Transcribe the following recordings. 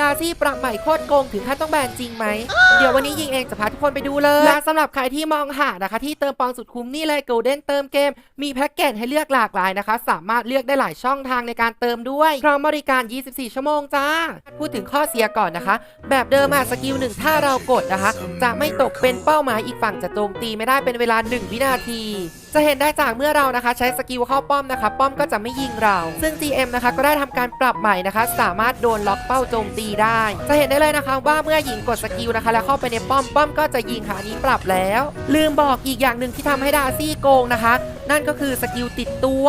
ดาซี่ปรับใหม่โคตรโกงถึงขั้นต้องแบนจริงไหม เดี๋ยววันนี้ยิงเองจะพาทุกคนไปดูเลย และสำหรับใครที่มองหานะคะ ที่เติมปองสุดคุ้มนี่เลย Golden เติมเกม มีแพ็กเกจให้เลือกหลากหลายนะคะ สามารถเลือกได้หลายช่องทางในการเติมด้วย พร้อมบริการ 24 ชั่วโมงจ้า พูดถึงข้อเสียก่อนนะคะ แบบเดิมอะสกิลหนึ่งถ้าเรากดนะคะ จะไม่ตกเป็นเป้าหมายอีกฝั่งจะโจมตีไม่ได้เป็นเวลา 1 วินาที จะเห็นได้จากเมื่อเรานะคะ ใช้สกิลเข้าป้อมนะคะ ป้อมก็จะไม่ยิงเรา ซึ่ง GM นะคะก็ได้ทำการปรับใหม่นะคะ สามารถโดนล็อกเป้าโจมตีได้ จะเห็นได้เลยนะคะว่าเมื่อหญิงกดสกิลนะคะ แล้วเข้าไปในป้อมป้อมก็จะยิงค่ะนี้ปรับแล้ว ลืมบอกอีกอย่างหนึ่งที่ทำให้ดาซี่โกงนะคะ นั่นก็คือสกิลติดตัว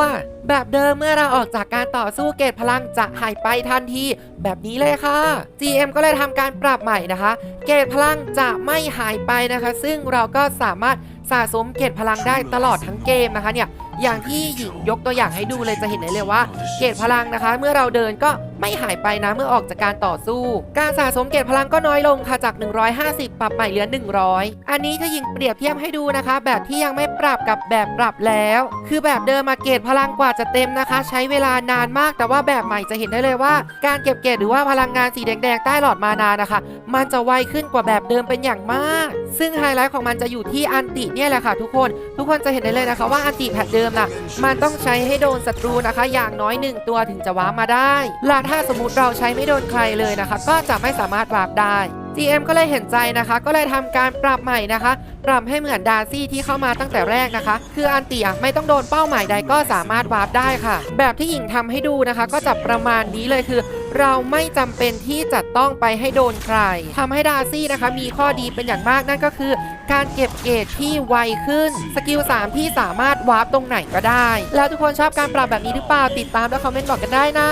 แบบเดิมเมื่อเราออกจากการต่อสู้เกตพลังจะหายไปทันที แบบนี้เลยค่ะ GM ก็เลยทำการปรับใหม่นะคะ เกตพลังจะไม่หายไปนะคะ ซึ่งเราก็สามารถ สะสมเกตพลังได้ตลอดทั้งเกมนะคะเนี่ย อย่างที่หญิงยกตัวอย่างให้ดูเลยจะเห็นได้เลยว่า เกตพลังนะคะ เมื่อเราเดินก็ไม่หายไปนะเมื่อออกจากการต่อสู้ การสะสมเกตพลังก็น้อยลงค่ะจาก 150 ปรับใหม่เหลือ 100 อันนี้จะยิงเปรียบเทียบให้ดูนะคะ แบบที่ยังไม่ปรับกับแบบปรับแล้ว คือแบบเดิมมาเกตพลังกว่าจะเต็มนะคะ ใช้เวลานานมากแต่ว่าแบบใหม่จะเห็นได้เลยว่า การเก็บเกตหรือว่าพลังงานสีแดงๆใต้หลอดมานานะคะ มันจะไวขึ้นกว่าแบบเดิมเป็นอย่างมาก ซึ่งไฮไลท์ของมันจะอยู่ที่อันติเนี่ยแหละค่ะทุกคน ทุกคนจะเห็นได้เลยนะคะว่าอันติแพทเดิมน่ะ มันต้องใช้ให้โดนศัตรูนะคะ อย่างน้อยหนึ่งตัวถึงจะว้ามาได้และถ้าสมมติเราใช้ไม่โดนใครเลยนะคะ ก็จะไม่สามารถวาร์ปได้ GM ก็เลยเห็นใจนะคะ ก็เลยทำการปรับใหม่นะคะ ปรับให้เหมือนดาร์ซี่ที่เข้ามาตั้งแต่แรกนะคะ คืออันติอะไม่ต้องโดนเป้าหมายใดก็สามารถวาร์ปได้ค่ะ แบบที่หญิงทำให้ดูนะคะ ก็จะประมาณนี้เลยคือ เราไม่จำเป็นที่จะต้องไปให้โดนใครทำให้ดาร์ซี่นะคะ มีข้อดีเป็นอย่างมากนั่นก็คือ การเก็บเกรดที่ไวขึ้นสกิล3ที่สามารถวาร์ปตรงไหนก็ได้ แล้วทุกคนชอบการปรับแบบนี้หรือเปล่าติดตามและคอมเมนต์บอกกันได้นะ